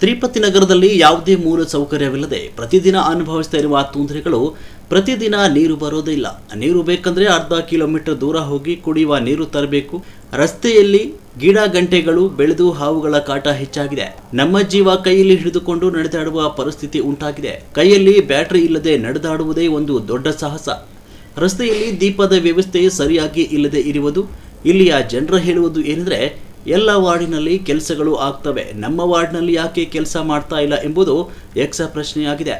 ತಿರುಪತಿ ನಗರದಲ್ಲಿ ಯಾವುದೇ ಮೂಲ ಸೌಕರ್ಯವಿಲ್ಲದೆ ಪ್ರತಿದಿನ ಅನುಭವಿಸ್ತಾ ಇರುವ ತೊಂದರೆಗಳು ಪ್ರತಿದಿನ ನೀರು ಬರೋದಿಲ್ಲ ನೀರು ಬೇಕಂದ್ರೆ ಅರ್ಧ ಕಿಲೋಮೀಟರ್ ದೂರ ಹೋಗಿ ಕುಡಿಯುವ ನೀರು ತರಬೇಕು. ರಸ್ತೆಯಲ್ಲಿ ಗಿಡ ಗಂಟೆಗಳು, ಬೆಳೆದು ಹಾವುಗಳ ಕಾಟ ಹೆಚ್ಚಾಗಿದೆ. ನಮ್ಮ ಜೀವ ಕೈಯಲ್ಲಿ ಹಿಡಿದುಕೊಂಡು ನಡೆದಾಡುವ ಪರಿಸ್ಥಿತಿ ಉಂಟಾಗಿದೆ. ಕೈಯಲ್ಲಿ ಬ್ಯಾಟರಿ ಇಲ್ಲದೆ ನಡೆದಾಡುವುದೇ ಒಂದು ದೊಡ್ಡ ಸಾಹಸ. ರಸ್ತೆಯಲ್ಲಿ ದೀಪದ ವ್ಯವಸ್ಥೆ ಸರಿಯಾಗಿ ಇಲ್ಲದೆ ಇರುವುದು, ಇಲ್ಲಿಯ ಜನರ ಹೇಳುವುದು ಏನೆಂದರೆ ಎಲ್ಲ ವಾರ್ಡಿನಲ್ಲಿ ಕೆಲಸಗಳು ಆಗ್ತವೆ. ನಮ್ಮ ವಾರ್ಡ್ನಲ್ಲಿ ಯಾಕೆ ಕೆಲಸ ಮಾಡ್ತಾ ಇಲ್ಲ ಎಂಬುದು ಯಕ್ಷ ಪ್ರಶ್ನೆಯಾಗಿದೆ.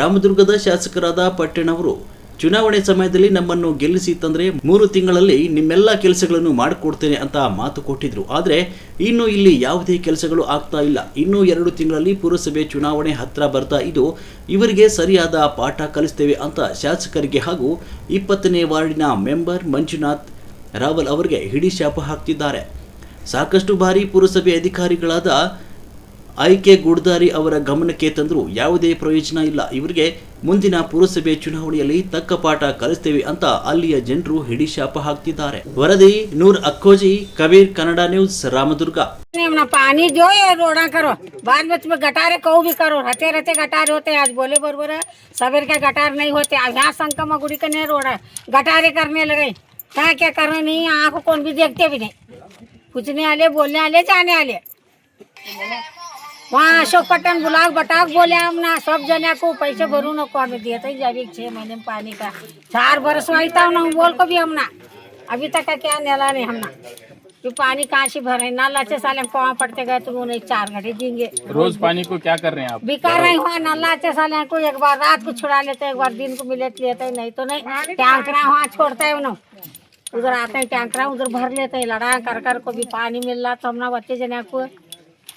ರಾಮದುರ್ಗದ ಶಾಸಕರಾದ ಪಟ್ಟಣವರು ಚುನಾವಣೆ ಸಮಯದಲ್ಲಿ ನಮ್ಮನ್ನು ಗೆಲ್ಲಿಸಿ ತಂದರೆ ಮೂರು ತಿಂಗಳಲ್ಲಿ ನಿಮ್ಮೆಲ್ಲ ಕೆಲಸಗಳನ್ನು ಮಾಡಿಕೊಡ್ತೇನೆ ಅಂತ ಮಾತು ಕೊಟ್ಟಿದ್ರು. ಆದರೆ ಇನ್ನು ಇಲ್ಲಿ ಯಾವುದೇ ಕೆಲಸಗಳು ಆಗ್ತಾ ಇಲ್ಲ. ಇನ್ನೂ ಎರಡು ತಿಂಗಳಲ್ಲಿ ಪುರಸಭೆ ಚುನಾವಣೆ ಹತ್ತಿರ ಬರ್ತಾ ಇದು ಇವರಿಗೆ ಸರಿಯಾದ ಪಾಠ ಕಲಿಸ್ತೇವೆ ಅಂತ ಶಾಸಕರಿಗೆ ಹಾಗೂ ಇಪ್ಪತ್ತನೇ ವಾರ್ಡಿನ ಮೆಂಬರ್ ಮಂಜುನಾಥ್ ರಾವಲ್ ಅವರಿಗೆ ಹಿಡಿ ಶಾಪ ಹಾಕ್ತಿದ್ದಾರೆ. ಸಾಕಷ್ಟು ಬಾರಿ ಪುರಸಭೆ ಅಧಿಕಾರಿಗಳಾದ ಆಯ್ಕೆ ಗುಡ್ದಾರಿ ಅವರ ಗಮನಕ್ಕೆ ತಂದರೂ ಯಾವುದೇ ಪ್ರಯೋಜನ ಇಲ್ಲ ಇವರಿಗೆ ಮುಂದಿನ ಪುರಸಭೆ ಚುನಾವಣೆಯಲ್ಲಿ ತಕ್ಕ ಪಾಠ ಕಲಿಸ್ತೇವೆ ಅಂತ ಅಲ್ಲಿಯ ಜನರು ಹಿಡಿ ಶಾಪ ಹಾಕ್ತಿದ್ದಾರೆ ವರದಿ ನೂರ್ ಅಕ್ಕೋಜಿ ಕಬೀರ್ ಕನ್ನಡ ನ್ಯೂಸ್ ರಾಮದುರ್ಗ नहीं अपना पानी जो ये रोड़ा करो बाद में तुम्हें गटारे कहू भी करो रहते रहते गटार होते आज बोले बरोबर है सवेर के गटार नहीं होते अब यहाँ संकम गुड़ी का नहीं रोड है गटारे करने लगे क्या क्या करना नहीं आँख कौन भी देखते भी नहीं पूछने वाले बोलने वाले जाने वाले वहाँ अशोक पट्टन बुलाक बटाक बोले हम ना सब जने को पैसे भरू नको हमें दिए थे जैविक छह महीने में पानी का। चार बरस में था ना बोल को भी हम ना अभी तक का क्या नेला नहीं हम ना कि पानी कहाँ से भरे नाला अच्छे साले हम कहाँ पड़ते गए तो उन्हें चार घंटे देंगे। रोज पानी को क्या कर रहे हैं आप? बिका रहे हुआ नाला अच्छे साले को एक बार रात को छुड़ा लेते हैं एक बार दिन को मिले लेते नहीं तो नहीं। टैंकरा वहाँ छोड़ते है उन्होंने उधर आते हैं टैंकर उधर भर लेते हैं लड़ा कर कर को भी पानी मिल रहा तो हमने बच्चे जने को।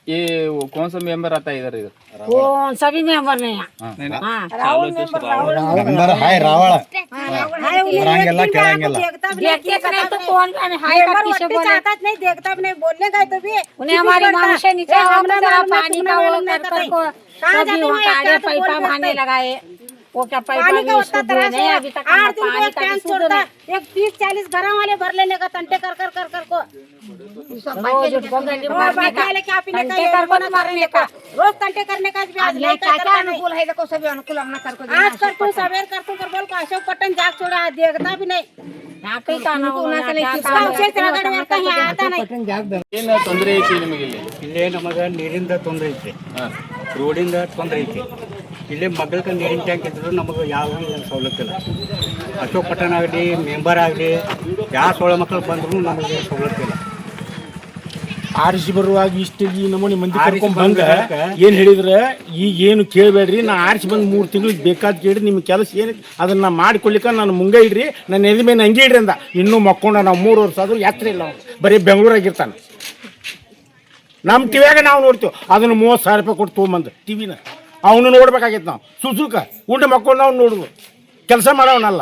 ये वो कौन सा मेंबर आता है इधर इधर? वो सभी मेंबर हाँ। नहीं हाँ। राहुल मेंबर राहुल हाय रावण। हाँ। तो, तो, तो कौन हाय नहीं देखता नहीं बोलने का तो भी। उन्हें हमारी माँ से नीचे पानी का वो कर कर को कभी वो काड़े पैसा भाने लगाए। वो क्या पाइपा पानी का भी उतना शुद्ध तरह नहीं से अभी तक हमारा आठ दिन को पानी एक का भी टैंक शुद्ध छोड़ता नहीं एक तीस चालीस घर वाले भर लेने का तंटे कर कर कर कर को रोज उनको गली रोज भरने बाकी का वाले क्या पीने का घंटे ये कर उनको को ना मारने करने का का रोज तंटे करने का भी आज आज नहीं क्या क्या करता नहीं अनुकूल है देखो सभी अनुकूल हमने कर को आज कर तू सवेर कर तू कर बोल को अशोक पट्टन जाग छोड़ा आज देखता भी नहीं यहाँ पे का ना होना क्या इसका काम उसे रगड़ में कहीं आता नहीं ಏನು ತೊಂದರೆ ಐತಿ ನಿಮಗೆ ಇಲ್ಲಿ ಇಲ್ಲೇ ನಮಗೆ ನೀರಿಂದ ತೊಂದರೆ ಐತಿ ಹಾಂ ರೋಡಿಂದ ತೊಂದರೆ ಐತಿ ಇಲ್ಲೇ ಮಗ್ಗಲ್ಕ ನೀರಿನ ಟ್ಯಾಂಕ್ ಇದ್ರು ನಮಗೆ ಯಾವ ಸವಲತ್ತು ಇಲ್ಲ. ಅಶೋಕ್ ಪಟ್ಟಣ ಆಗಲಿ ಮೆಂಬರ್ ಆಗಲಿ ಯಾವ ಸೋಳ ಮಕ್ಕಳು ಬಂದ್ರು ನಮಗೆ ಸವಲತ್ತು ಇಲ್ಲ. ಆರಿಸಿ ಬರುವಾಗ ಇಷ್ಟು ಈ ನಮೂನಿ ಮಂದಿ ಕರ್ಕೊಂಡ್ ಬಂದ ಏನ್ ಹೇಳಿದ್ರೆ ಈಗ ಏನು ಕೇಳಬೇಡ್ರಿ ನಾ ಆರಿಸಿ ಬಂದ್ ಮೂರು ತಿಂಗಳು ಬೇಕಾದ ಕೇಳಿ ನಿಮ್ಮ ಕೆಲಸ ಏನು ಅದನ್ನ ನಾ ಮಾಡಿಕೊಡ್ಲಿಕ್ಕೆ ನಾನು ಮುಂಗೆ ಇಡ್ರಿ ನನ್ನ ಎದ್ ಮೇಲೆ ಹಂಗೆ ಇಡ್ರಿ ಅಂದ. ಇನ್ನೂ ಮಕ್ಕೊಂಡ ನಾವು ಮೂರು ವರ್ಷ ಆದ್ರೂ ಯಾತ್ರೆ ಇಲ್ಲ. ಬರೀ ಬೆಂಗಳೂರಾಗಿರ್ತಾನೆ ನಮ್ಮ ಟಿವಿಯಾಗ ನಾವು ನೋಡ್ತೀವಿ ಅದನ್ನು ಮೂವತ್ತು ಸಾವಿರ ರೂಪಾಯಿ ಕೊಟ್ಟು ತೊಗೊಂಬಂದು ಟಿವಿನ ಅವನು ನೋಡ್ಬೇಕಾಗಿತ್ತು ನಾವು. ಸುಸುಕ ಊಟ ಮಕ್ಕೊಂಡು ಅವ್ನು ನೋಡುದು. ಕೆಲಸ ಮಾಡೋನಲ್ಲ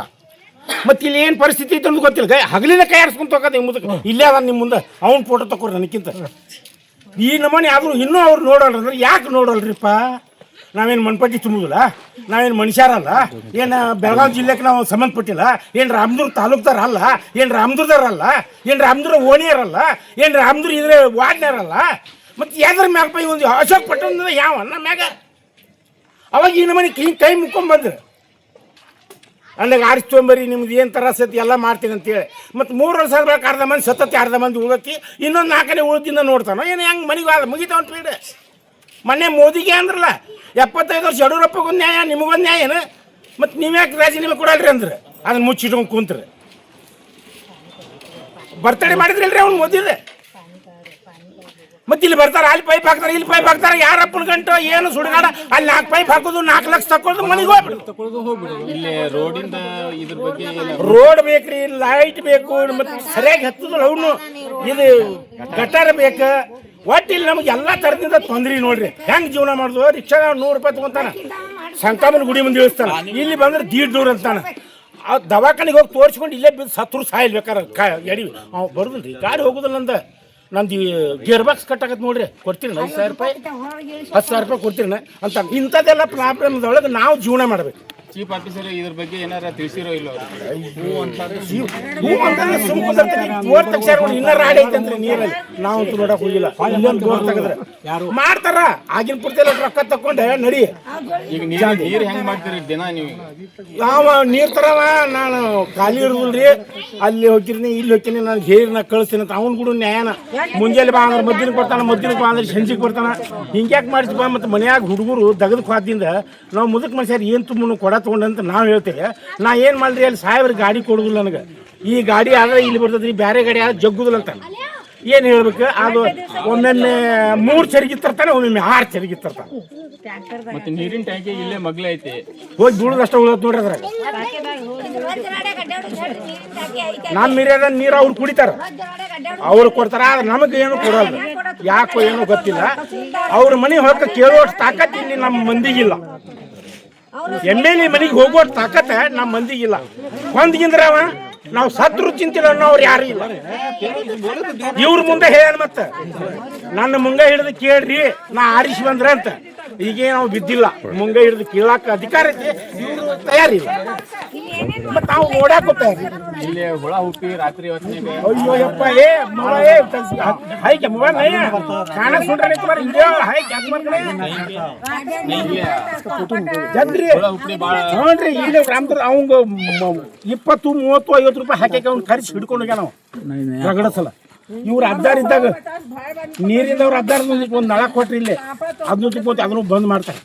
ಮತ್ತೆ ಇಲ್ಲಿ ಏನು ಪರಿಸ್ಥಿತಿ ಐತೆ ಅಂತ ಗೊತ್ತಿಲ್ಲ. ಕೈ ಹಗಲಿನ ಕೈ ಆಡಿಸ್ಕೊಂತ ಹೋಗೋದು ನಿಮ್ಮ ಮುಂದೆ. ಇಲ್ಲೇ ಅದ ನಿಮ್ಮ ಮುಂದೆ. ಅವ್ನು ಫೋಟೋ ತಗೋರಿ ನನಗಿಂತ. ಈ ನಮ್ಮನೆ ಆದರೂ ಇನ್ನೂ ಅವ್ರು ಅಂದ್ರೆ ಯಾಕೆ ನೋಡೋಲ್ರಿಪ್ಪ? ನಾವೇನು ಮಣ್ಪಟ್ಟಿ ತುಂಬುದಿಲ್ಲ ನಾವೇನು ಮನುಷ್ಯರಲ್ಲ ಏನು ಬೆಳಗಾವಿ ಜಿಲ್ಲೆಗೆ ನಾವು ಸಂಬಂಧಪಟ್ಟಿಲ್ಲ? ಏನು ರಾಮದುರ್ಗ ತಾಲೂಕ್ದಾರ ಅಲ್ಲ ಏನು ರಾಮದುರ್ಗದವ್ರಲ್ಲ? ಏನು ರಾಮದುರ್ಗ ಓಣಿಯರಲ್ಲ? ಏನು ರಾಮದುರ್ಗ ಇದ್ರೆ ವಾರ್ಡ್ನರಲ್ಲ? ಮತ್ತು ಯಾವ್ದ್ರ ಮ್ಯಾಗ ಒಂದು ಅಶೋಕ್ ಪಟ್ಟಣ ಯಾವ ನಮ್ಮ ಮ್ಯಾಗ? ಅವಾಗ ಈ ನಮ್ಮನೆ ಕ್ಲೀನ್ ಕೈ ಮುಕ್ಕೊಂಬಂದ್ರು ಅಲ್ಲಿಗೆ ಆರಿಸ್ಕೊಂಬರಿ ನಿಮ್ದು ಏನು ತರ ಸತಿ ಎಲ್ಲ ಮಾಡ್ತೀನಿ ಅಂತೇಳಿ ಮತ್ತು ಮೂರು ಸಾವಿರ ಆದ್ಮೇಲೆ ಅರ್ಧ ಮಂದಿ, ಸತತಿ ಅರ್ಧ ಮಂದಿ ಉಳತಿ ಇನ್ನೊಂದು ನಾಲ್ಕನೇ ಉಳ್ದಿಂದ ನೋಡ್ತಾನೋ? ಏನು ಹೆಂಗೆ ಮನೆಗೆ ಆದ ಮುಗಿತಾವ ಪೀಡೆ ಮೊನ್ನೆ ಮೋದಿಗೆ ಅಂದ್ರಲ್ಲ, ಎಪ್ಪತ್ತೈದು ವರ್ಷ ಯಡಿಯೂರಪ್ಪಗೊಂದು ನ್ಯಾಯ ನಿಮಗೊಂದು ನ್ಯಾಯ ಏನು? ಮತ್ತು ನೀವು ಯಾಕೆ ರಾಜೀನಾಮೆ ಕೊಡಲ್ರಿ ಅಂದ್ರೆ. ಅದನ್ನ ಮುಚ್ಚಿಟ್ಕೊಂಡು ಕುಂತ್ರಿ. ಬರ್ತಡೇ ಮಾಡಿದ್ರಲ್ರಿ ಅವ್ನು ಮೋದಿದೆ? ಮತ್ತೆ ಇಲ್ಲಿ ಬರ್ತಾರೆ ಅಲ್ಲಿ ಪೈಪ್ ಹಾಕ್ತಾರೆ ಇಲ್ಲಿ ಪೈಪ್ ಹಾಕ್ತಾರೆ. ಯಾರಪ್ಪನ ಗಂಟು? ಏನು ಸುಡಗಾಡ? ಅಲ್ಲಿ ನಾಲ್ಕು ಪೈಪ್ ಹಾಕೋದು ನಾಲ್ಕು ಲಕ್ಷ ತಕೊಳ್ಳೋದು ಮನೆಗೆ ಹೋಗ್ಬಿಡು. ತಗೊಳ್ಳೋದು ಹೋಗ್ಬಿಡು. ಇಲ್ಲಿ ರೋಡಿಂದ ಇದ್ರ ಬಗ್ಗೆ ಏನು ರೋಡ್ ಬೇಕ್ರಿ ಲೈಟ್ ಬೇಕು ಮತ್ತೆ ಸರಿಯಾಗಿ ಹತ್ತದಲ್ಲ ಅವನು. ಇದು ಗಟಾರ ಬೇಕು. ಒಟ್ಟು ಇಲ್ಲಿ ನಮ್ಗೆ ಎಲ್ಲ ಥರದಿಂದ ತೊಂದ್ರೆ ನೋಡ್ರಿ. ಹೆಂಗ್ ಜೀವನ ಮಾಡುದು? ರಿಕ್ಷಾ ನೂರು ರೂಪಾಯಿ ತಗೊಂತಾನ. ಸಂಕಾಮನ ಗುಡಿ ಮುಂದೆ ಇಳಿಸ್ತಾನ. ಇಲ್ಲಿ ಬಂದ್ರೆ ದೀಡ್ ದೂರ ಅಂತಾನ. ಆ ದವಾಖಾನಿಗೆ ಹೋಗಿ ತೋರಿಸ್ಕೊಂಡು ಇಲ್ಲೇ ಬಿದ್ದು ಸತ್ರು ಸಾಯಿಲ್ ಬೇಕಾರೆ ಕಾ ಎಡಿ ಅವ್ ಬರುದಿಲ್ರಿ. ಗಾಡಿ ಹೋಗುದಿಲ್ಲ ನಂದು. ನಂದು ಗೇರ್ ಬಾಕ್ಸ್ ಕಟ್ಟಾಕತ್ ನೋಡ್ರಿ. ಕೊಡ್ತೀರಿ ಐದು ಸಾವಿರ ರೂಪಾಯಿ. ಹತ್ತು ಸಾವಿರ ರೂಪಾಯಿ ಕೊಡ್ತೀರಿ ಅಂತ ಇಂಥದ್ದೆಲ್ಲ ಪ್ರಾಬ್ಲಮ್ದೊಳಗೆ ನಾವು ಜೀವನ ಮಾಡ್ಬೇಕು. ಚೀಫ್ ಆಫೀಸರ್ ಇದ್ರ ಬಗ್ಗೆ ಏನಾರ ತಿಳಿಸಿರೋ ಇಲ್ಲ. ಬೋರ್ ತೆಗ್ಸ್ಯಾರ ನೋಡಿ, ಇನ್ನೂ ರಾಡಿ ಐತಂತ್ರಿ ನೀರಲ್ಲಿ. ನಾವು ನೋಡಕ್ ಹೋಗಿಲ್ಲ. ಇಲ್ಲೊಂದು ಬೋರ್ ತೆಗೆದ್ರೆ. ಮಾಡ್ತಾರ. ಆಗಿನ ಪೂರ್ತಿ ಎಲ್ಲ ರೊಕ್ಕ ತಕೊಂಡೆ ನಡಿ. ಈಗ ನೀರು ನೀರು ಹೆಂಗ್ ಮಾಡ್ತೀರಿ ದಿನ ನೀವು ಯಾವ ನೀರ್ ತರವ ನಾನು ಖಾಲಿ ಇರುದಿಲ್ರಿ. ಅಲ್ಲಿ ಹೋಗಿರ್ನಿ ಇಲ್ಲಿ ಹೋಗ್ತೀನಿ ನಾನು ಹೇರಿನ ಕಳಿಸ್ತೀನಿ ಅಂತ. ಅವ್ನು ಕೂಡ ನ್ಯಾಯನ. ಮುಂಜಾನೆ ಬಾ ಅಂದ್ರೆ ಮದ್ದಿನ ಕೊಡ್ತಾನ ಮದ್ದಿನ ಬಾ ಅಂದ್ರೆ ಸಂಜೆಗೆ ಬರ್ತಾನ. ಹಿಂಗ್ಯಾಕೆ ಮಾಡಿಸಿ ಬಾ ಮತ್ತೆ ಮನ್ಯಾಗ ಹುಡುಗರು ದಗದ ಖಾದಿಂದ ನಾವು ಮುದಕ್ ಮನುಷ್ಯರು ಏನು ತುಂಬ ಕೊಡ ತೊಗೊಂಡಂತ ನಾವು ಹೇಳ್ತೇವೆ. ನಾ ಏನು ಮಾಡ್ರಿ ಅಲ್ಲಿ ಸಾಹೇಬ್ರ ಗಾಡಿ ಕೊಡುದಿಲ್ಲ ನನಗೆ. ಈ ಗಾಡಿ ಆದ್ರೆ ಇಲ್ಲಿ ಬರ್ತದ್ರಿ ಬೇರೆ ಗಾಡಿ ಆದ್ರೆ ಜಗ್ಗುದಿಲ್ಲ ಅಂತ. ಏನು ಹೇಳ್ಬೇಕು ಅದು ಒಮ್ಮೊಮ್ಮೆ ಮೂರು ಚರಿಗಿ ತರ್ತಾನೆ ಒಮ್ಮೊಮ್ಮೆ ಆರು ಚರಿಗಿ ತರ್ತಾನೆ. ಮತ್ತೆ ನೀರಿನ ಟ್ಯಾಂಕಿ ಇಲ್ಲೇ ಮಗ್ಲ ಐತಿ. ಹೋಗಿ ಬೀಳದಷ್ಟು ಉಳತ್ ನೋಡ್ರಿ ಅದ್ರಾಗ. ನಮ್ಮ ಮೀರಿಯಾದ ನೀರು ಅವ್ರು ಕುಡಿತಾರ. ಅವ್ರು ಕೊಡ್ತಾರ ಆದ್ರೆ ನಮಗೆ ಏನು ಕೊಡಲ್ಲ. ಯಾಕೋ ಏನೋ ಗೊತ್ತಿಲ್ಲ. ಅವ್ರ ಮನೆ ಹೊರಕ ಕೇಳುವಷ್ಟು ತಾಕತ್ತಿ ಇಲ್ಲಿ ನಮ್ಮ ಮಂದಿಗಿಲ್ಲ. ಎಂ ಎಲ್ ಎ ಮನೆಗೆ ಹೋಗುವಷ್ಟು ತಾಕತ್ತ ನಮ್ಮ ಮಂದಿಗಿಲ್ಲ. ಅವ ನಾವು ಸತ್ರು ಚಿಂತಿಲ್ಲ ಅನ್ನೋರು ಯಾರು ಇಲ್ಲ. ಇವ್ರ ಮುಂದೆ ಹೇಳ ಮತ್ತೆ. ನನ್ನ ಮುಂಗ ಹಿಡಿದು ಕೇಳ್ರಿ ನಾ ಆರಿಸಿ ಬಂದ್ರ ಅಂತ ಈಗ ನಾವು ಬಿದ್ದಿಲ್ಲ. ಮುಂಗ ಹಿಡಿದು ಕೇಳಾಕ ಅಧಿಕಾರ ಐತಿ. ಇವರು ತಯಾರಿಲ್ಲ. ಮತ್ತೆ ನಾವು ಇಲ್ಲಿ ಹುಳ ಹುಟ್ಟಿ ರಾತ್ರಿ ಹೊತ್ತಿಗೆ ಅಯ್ಯೋ ಯಪ್ಪ ಏ ಮೊಬೈಲ್ ನೈ ಕಾಣ ಸುಂಡ್ರೆ ಮಾಡ್ಕಡೆ ಜನ್ರಿ ನೋಡ್ರಿ ಈಗ ಅವಂಗ ಇಪ್ಪತ್ತು ಮೂವತ್ತು ಐವತ್ತು ರೂಪಾಯಿ ಹಾಕಿ ಅವ್ನು ಖರ್ಚು ಹಿಡ್ಕೊಂಡು ಹೋಗ್ಯಾನ ನಾವು ರಗಡಸಲ ಇವ್ರು ಅದ್ದಾರ ಇದ್ದಾಗ ನೀರಿಂದ ಅವ್ರು ಅದ್ದಾರ ಒಂದು ನಳ ಕೊಟ್ರಿ ಇಲ್ಲಿ. ಅದನ್ನು ತಿಕ್ಕೋತಿ ಅದನ್ನು ಬಂದ್ ಮಾಡ್ತಾರೆ.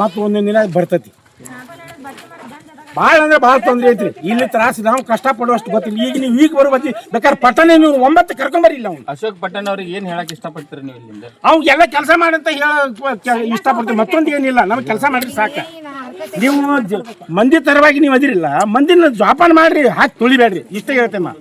ಮತ್ತೆ ಒಂದೊಂದು ದಿನ ಬರ್ತೈತಿ. ಭಾಳ ಅಂದ್ರೆ ಭಾಳ ತೊಂದರೆ ಐತ್ರಿ. ಇಲ್ಲಿ ತ್ರಾಸ ನಾವು ಕಷ್ಟಪಡುವಷ್ಟು ಗೊತ್ತಿಲ್ಲ. ಈಗ ನೀವು ಈಗ ಬರೋ ಬೇಕಾದ್ರೆ ಪಟ್ಟಣ ನೀವು ಒಂಬತ್ತು ಕರ್ಕೊಂಬರಿಲ್ಲ ಅವ್ನು. ಅಶೋಕ್ ಪಟ್ಟಣ ಅವ್ರಿಗೆ ಏನ್ ಹೇಳಕ್ ಇಷ್ಟಪಡ್ತೀರಿ ನೀವು ಇಲ್ಲಿಂದ? ಅವ್ ಎಲ್ಲ ಕೆಲಸ ಮಾಡಂತ ಹೇಳ ಇಷ್ಟಪಡ್ತೀವಿ. ಮತ್ತೊಂದು ಏನಿಲ್ಲ ನಮಗೆ ಕೆಲಸ ಮಾಡಿದ್ರೆ ಸಾಕು. ನೀವು ಜ- ಮಂದಿ ತರವಾಗಿ ನೀವು ಅದಿರಿಲ್ಲ. ಮಂದಿನ ಜೋಪಾನ ಮಾಡ್ರಿ ಹಾಕಿ ತುಳಿಬೇಡ್ರಿ. ಇಷ್ಟ ಹೇಳ್ತೇನೆ ನಾ